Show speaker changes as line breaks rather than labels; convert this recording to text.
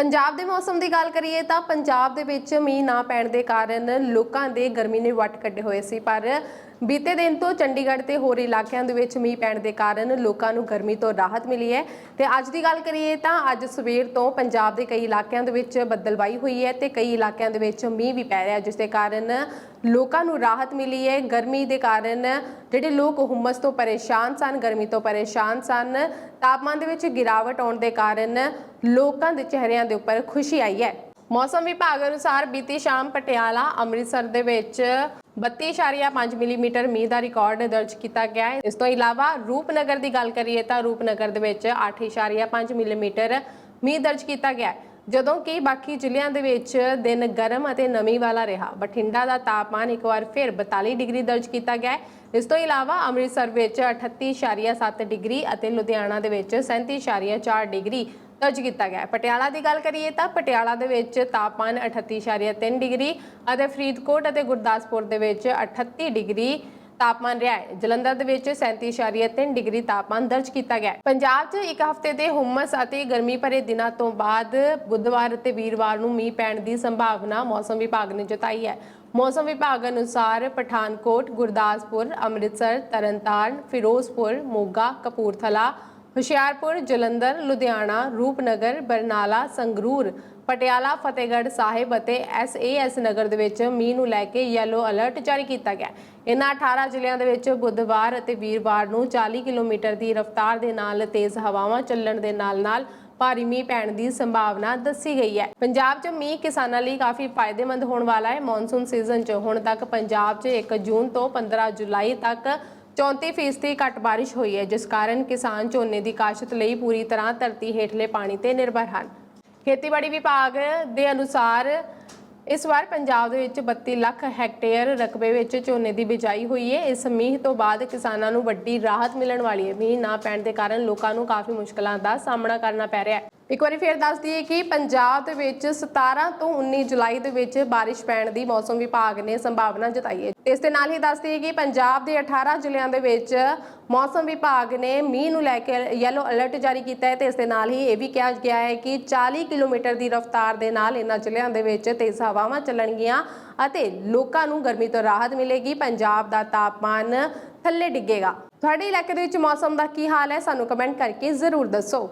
ਪੰਜਾਬ ਦੇ ਮੌਸਮ ਦੀ ਗੱਲ ਕਰੀਏ ਤਾਂ ਪੰਜਾਬ ਦੇ ਵਿੱਚ ਮੀਂਹ ਨਾ ਪੈਣ ਦੇ ਕਾਰਨ ਲੋਕਾਂ ਦੇ ਗਰਮੀ ਨੇ ਵੱਟ ਕੱਢੇ ਹੋਏ ਸੀ, ਪਰ ਬੀਤੇ ਦਿਨ ਤੋਂ ਚੰਡੀਗੜ੍ਹ ਤੇ ਹੋਰ ਇਲਾਕਿਆਂ ਦੇ ਵਿੱਚ ਮੀਂਹ ਪੈਣ ਦੇ ਕਾਰਨ ਲੋਕਾਂ ਨੂੰ ਗਰਮੀ ਤੋਂ ਰਾਹਤ ਮਿਲੀ ਹੈ ਤੇ ਅੱਜ ਦੀ ਗੱਲ ਕਰੀਏ ਤਾਂ ਅੱਜ ਸਵੇਰ ਤੋਂ ਪੰਜਾਬ ਦੇ ਕਈ ਇਲਾਕਿਆਂ ਦੇ ਵਿੱਚ ਬੱਦਲਵਾਈ ਹੋਈ ਹੈ ਤੇ ਕਈ ਇਲਾਕਿਆਂ ਦੇ ਵਿੱਚ ਮੀਂਹ ਵੀ ਪੈ ਰਿਹਾ ਜਿਸ ਦੇ ਕਾਰਨ ਲੋਕਾਂ ਨੂੰ ਰਾਹਤ ਮਿਲੀ ਹੈ। ਗਰਮੀ ਦੇ ਕਾਰਨ ਜਿਹੜੇ ਲੋਕ ਹੁਮਸ ਤੋਂ ਪਰੇਸ਼ਾਨ ਸਨ, ਗਰਮੀ ਤੋਂ ਪਰੇਸ਼ਾਨ ਸਨ, ਤਾਪਮਾਨ ਦੇ ਵਿੱਚ ਗਿਰਾਵਟ ਆਉਣ ਦੇ ਕਾਰਨ ਲੋਕਾਂ ਦੇ ਚਿਹਰਿਆਂ ਦੇ ਉੱਪਰ ਖੁਸ਼ੀ ਆਈ ਹੈ। ਮੌਸਮ ਵਿਭਾਗ ਅਨੁਸਾਰ ਬੀਤੀ ਸ਼ਾਮ ਪਟਿਆਲਾ, ਅੰਮ੍ਰਿਤਸਰ ਦੇ ਵਿੱਚ 32.5 ਮਿਲੀਮੀਟਰ ਮੀਂਹ ਦਾ ਰਿਕਾਰਡ ਦਰਜ ਕੀਤਾ ਗਿਆ ਹੈ। ਇਸ ਤੋਂ ਇਲਾਵਾ ਰੂਪਨਗਰ ਦੀ ਗੱਲ ਕਰੀਏ ਤਾਂ ਰੂਪਨਗਰ ਦੇ ਵਿੱਚ 8.5 ਮਿਲੀਮੀਟਰ ਮੀਂਹ ਦਰਜ ਕੀਤਾ ਗਿਆ ਹੈ। ਜਦੋਂ ਕਿ ਬਾਕੀ ਜ਼ਿਲ੍ਹਿਆਂ ਦੇ ਵਿੱਚ ਦਿਨ ਗਰਮ ਅਤੇ ਨਮੀ ਵਾਲਾ ਰਿਹਾ। ਬਠਿੰਡਾ ਦਾ ਤਾਪਮਾਨ ਇੱਕ ਵਾਰ ਫਿਰ 42 ਡਿਗਰੀ ਦਰਜ ਕੀਤਾ ਗਿਆ ਹੈ। ਇਸ ਤੋਂ ਇਲਾਵਾ ਅੰਮ੍ਰਿਤਸਰ ਵਿੱਚ 38.7 ਡਿਗਰੀ ਅਤੇ ਲੁਧਿਆਣਾ ਦੇ ਵਿੱਚ 37.4 ਡਿਗਰੀ ਦਰਜ ਕੀਤਾ ਗਿਆ ਪਟਿਆਲਾ ਦੀ ਗੱਲ ਕਰੀਏ ਤਾਂ ਪਟਿਆਲਾ ਦੇ ਵਿੱਚ ਤਾਪਮਾਨ 38.3 ਡਿਗਰੀ ਅਤੇ ਫਰੀਦਕੋਟ ਅਤੇ ਗੁਰਦਾਸਪੁਰ ਦੇ ਵਿੱਚ 38 ਡਿਗਰੀ ਤਾਪਮਾਨ ਰਿਹਾ ਹੈ। ਜਲੰਧਰ ਦੇ ਵਿੱਚ 37.3 ਡਿਗਰੀ ਤਾਪਮਾਨ ਦਰਜ ਕੀਤਾ ਗਿਆ ਪੰਜਾਬ 'ਚ ਇੱਕ ਹਫ਼ਤੇ ਦੇ ਹੁਮਸ ਅਤੇ ਗਰਮੀ ਭਰੇ ਦਿਨਾਂ ਤੋਂ ਬਾਅਦ ਬੁੱਧਵਾਰ ਅਤੇ ਵੀਰਵਾਰ ਨੂੰ ਮੀਂਹ ਪੈਣ ਦੀ ਸੰਭਾਵਨਾ ਮੌਸਮ ਵਿਭਾਗ ਨੇ ਜਤਾਈ ਹੈ। ਮੌਸਮ ਵਿਭਾਗ ਅਨੁਸਾਰ ਪਠਾਨਕੋਟ, ਗੁਰਦਾਸਪੁਰ, ਅੰਮ੍ਰਿਤਸਰ, ਤਰਨਤਾਰਨ, ਫਿਰੋਜ਼ਪੁਰ, ਮੋਗਾ, ਕਪੂਰਥਲਾ ਹੁਸ਼ਿਆਰਪੁਰ, ਜਲੰਧਰ, ਲੁਧਿਆਣਾ, ਰੂਪਨਗਰ, ਬਰਨਾਲਾ, ਸੰਗਰੂਰ, ਪਟਿਆਲਾ, ਫਤਿਹਗੜ੍ਹ ਸਾਹਿਬ ਅਤੇ ਐਸਏਐਸ ਨਗਰ ਦੇ ਵਿੱਚ ਮੀਂਹ ਨੂੰ ਲੈ ਕੇ ਯੈਲੋ ਅਲਰਟ ਜਾਰੀ ਕੀਤਾ ਗਿਆ ਹੈ। ਇਨ੍ਹਾਂ 18 ਜ਼ਿਲ੍ਹਿਆਂ ਦੇ ਵਿੱਚ ਬੁੱਧਵਾਰ ਅਤੇ ਵੀਰਵਾਰ ਨੂੰ 40 ਕਿਲੋਮੀਟਰ ਦੀ ਰਫ਼ਤਾਰ ਦੇ ਨਾਲ ਤੇਜ਼ ਹਵਾਵਾਂ ਚੱਲਣ ਦੇ ਨਾਲ-ਨਾਲ ਭਾਰੀ ਮੀਂਹ ਪੈਣ ਦੀ ਸੰਭਾਵਨਾ ਦੱਸੀ ਗਈ ਹੈ ਪੰਜਾਬ 'ਚ ਮੀਂਹ ਕਿਸਾਨਾਂ ਲਈ ਕਾਫੀ ਫਾਇਦੇਮੰਦ ਹੋਣ ਵਾਲਾ ਹੈ ਮੌਨਸੂਨ ਸੀਜ਼ਨ 'ਚ ਹੁਣ ਤੱਕ ਪੰਜਾਬ 'ਚ 1 ਜੂਨ ਤੋਂ 15 ਜੁਲਾਈ ਤੱਕ 34 ਫੀਸਦੀ ਘੱਟ ਬਾਰਿਸ਼ ਹੋਈ ਹੈ, ਜਿਸ ਕਾਰਨ ਕਿਸਾਨ ਝੋਨੇ ਦੀ ਕਾਸ਼ਤ ਲਈ ਪੂਰੀ ਤਰ੍ਹਾਂ ਧਰਤੀ ਹੇਠਲੇ ਪਾਣੀ ਤੇ ਨਿਰਭਰ ਹਨ। ਖੇਤੀਬਾੜੀ ਵਿਭਾਗ ਦੇ ਅਨੁਸਾਰ ਇਸ ਵਾਰ ਪੰਜਾਬ ਦੇ ਵਿੱਚ 32 ਲੱਖ ਹੈਕਟੇਅਰ ਰਕਬੇ ਵਿੱਚ ਝੋਨੇ ਦੀ ਬਿਜਾਈ ਹੋਈ ਹੈ। ਇਸ ਮੀਂਹ ਤੋਂ ਬਾਅਦ ਕਿਸਾਨਾਂ ਨੂੰ ਵੱਡੀ ਰਾਹਤ ਮਿਲਣ ਵਾਲੀ ਹੈ। ਮੀਂਹ ਨਾ ਪੈਣ ਦੇ ਕਾਰਨ ਲੋਕਾਂ ਨੂੰ ਕਾਫੀ ਮੁਸ਼ਕਲਾਂ ਦਾ ਸਾਹਮਣਾ ਕਰਨਾ ਪੈ ਰਿਹਾ ਹੈ। ਇੱਕ ਵਾਰੀ ਫੇਰ ਦੱਸ ਦਈਏ ਕਿ ਪੰਜਾਬ ਦੇ ਵਿੱਚ 17 ਤੋਂ 19 ਜੁਲਾਈ ਦੇ ਵਿੱਚ ਬਾਰਿਸ਼ ਪੈਣ ਦੀ ਮੌਸਮ ਵਿਭਾਗ ਨੇ ਸੰਭਾਵਨਾ ਜਤਾਈ ਹੈ। ਇਸ ਦੇ ਨਾਲ ਹੀ ਦੱਸ ਦਈਏ ਕਿ ਪੰਜਾਬ ਦੇ 18 ਜ਼ਿਲ੍ਹਿਆਂ ਦੇ ਵਿੱਚ ਮੌਸਮ ਵਿਭਾਗ ਨੇ ਮੀਂਹ ਨੂੰ ਲੈ ਕੇ ਯੈਲੋ ਅਲਰਟ ਜਾਰੀ ਕੀਤਾ ਹੈ ਤੇ ਇਸ ਦੇ ਨਾਲ ਹੀ ਇਹ ਵੀ ਕਿਹਾ ਗਿਆ ਹੈ ਕਿ 40 ਕਿਲੋਮੀਟਰ ਦੀ ਰਫ਼ਤਾਰ ਦੇ ਨਾਲ ਇਹਨਾਂ ਜ਼ਿਲ੍ਹਿਆਂ ਦੇ ਵਿੱਚ ਤੇਜ਼ ਹਵਾਵਾਂ ਚੱਲਣਗੀਆਂ ਅਤੇ ਲੋਕਾਂ ਨੂੰ ਗਰਮੀ ਤੋਂ ਰਾਹਤ ਮਿਲੇਗੀ। ਪੰਜਾਬ ਦਾ ਤਾਪਮਾਨ ਥੱਲੇ ਡਿੱਗੇਗਾ। ਤੁਹਾਡੇ ਇਲਾਕੇ ਦੇ ਵਿੱਚ ਮੌਸਮ ਦਾ ਕੀ ਹਾਲ ਹੈ? ਸਾਨੂੰ ਕਮੈਂਟ ਕਰਕੇ ਜ਼ਰੂਰ ਦੱਸੋ।